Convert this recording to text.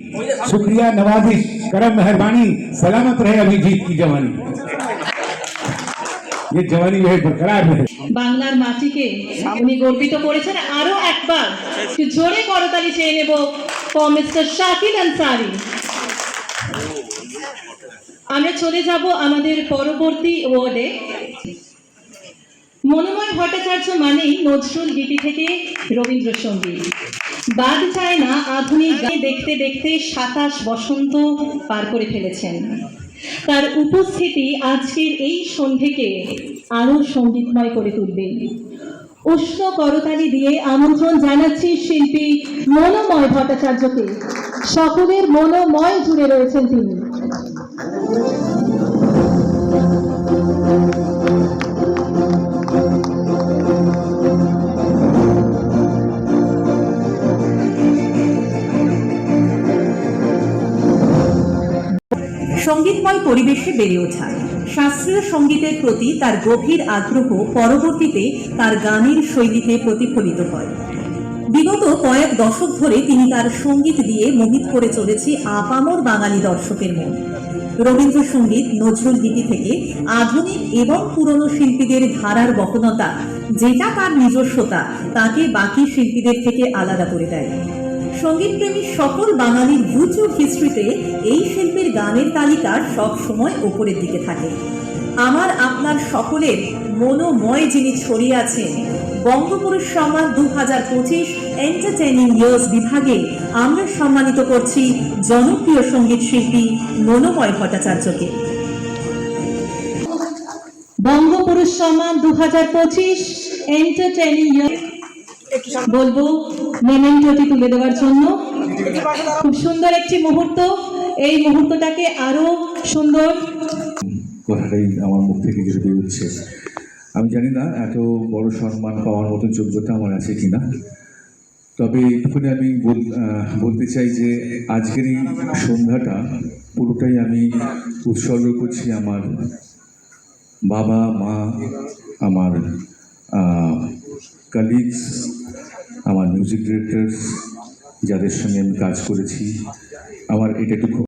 शुक्रिया नवाजिश करम मेहरबानी सलामत रहे अभिजीत की जवानी ये जवानी जो है बरकरार रहे বাংলার মাটিকে উনি গর্বিত করেছেন আরো একবার একটু জোরে করতালি চেয়ে নেব ফর মিস্টার শাকিল আনসারি আমরা চলে যাব আমাদের পরবর্তী ওয়ার্ডে মনোময় ভট্টাচার্য মানেই নজরুল গীতি থেকে রবীন্দ্রসঙ্গীত বাদ চায় না আধুনিক গান দেখতে দেখতে সাতাশ বসন্ত পার করে ফেলেছেন। তার উপস্থিতি আজকের এই সন্ধ্যেকে আরও সঙ্গীতময় করে তুলবে। উষ্ণ করতালি দিয়ে আমন্ত্রণ জানাচ্ছি শিল্পী মনোময় ভট্টাচার্যকে। সকলের মনোময় জুড়ে রয়েছেন তিনি। সঙ্গীতময় পরিবেশে বেড়ে ওঠা। শাস্ত্রীয় সঙ্গীতের প্রতি তার গভীর আগ্রহ পরবর্তীতে তার গানের শৈলীতে প্রতিফলিত হয়। বিগত কয়েক দশক ধরে তিনি তার সংগীত দিয়ে মোহিত করে চলেছে আপামর বাঙালি দর্শকের মন। রবীন্দ্রসঙ্গীত, নজরুল গীতি থেকে আধুনিক এবং পুরনো শিল্পীদের ধারার বহনতা, যেটা তার নিজস্বতা, তাকে বাকি শিল্পীদের থেকে আলাদা করে দেয়। সঙ্গীতপ্রেমী সকল বাঙালির ইউটিউব হিস্ট্রিতে এই শিল্পীর গানের তালিকা সব সময় ওপরের দিকে থাকে। আমার, আপনার সকলের মনোময় যিনি ছড়িয়ে আছেন বঙ্গপুরুষ সম্মান দু হাজার পঁচিশ এন্টারটেইনিং ইয়ার্স বিভাগে আমরা সম্মানিত করছি জনপ্রিয় সংগীত শিল্পী মনোময় ভট্টাচার্যকে। বঙ্গপুরুষ সম্মান দু হাজার পঁচিশ এন্টারটেইনিং বলব মেমেন্টোটি তুলে দেওয়ার জন্য। খুব সুন্দর একটি মুহূর্ত। এই মুহূর্তটাকে আরও সুন্দর। কথাটাই আমার মুখ থেকে কিছু বেরোচ্ছে আমি জানি না এত বড় সম্মান পাওয়ার মতো যোগ্যতা আমার আছে কিনা। তবে একটুখানি আমি বল- বলতে চাই যে আজকের এই সন্ধ্যাটা পুরোটাই আমি উৎসর্গ করছি আমার বাবা, মা, আমার কালিগস আমার মিউজিক ডিরেক্টর যাদের সঙ্গে আমি কাজ করেছি আমার এটা একটু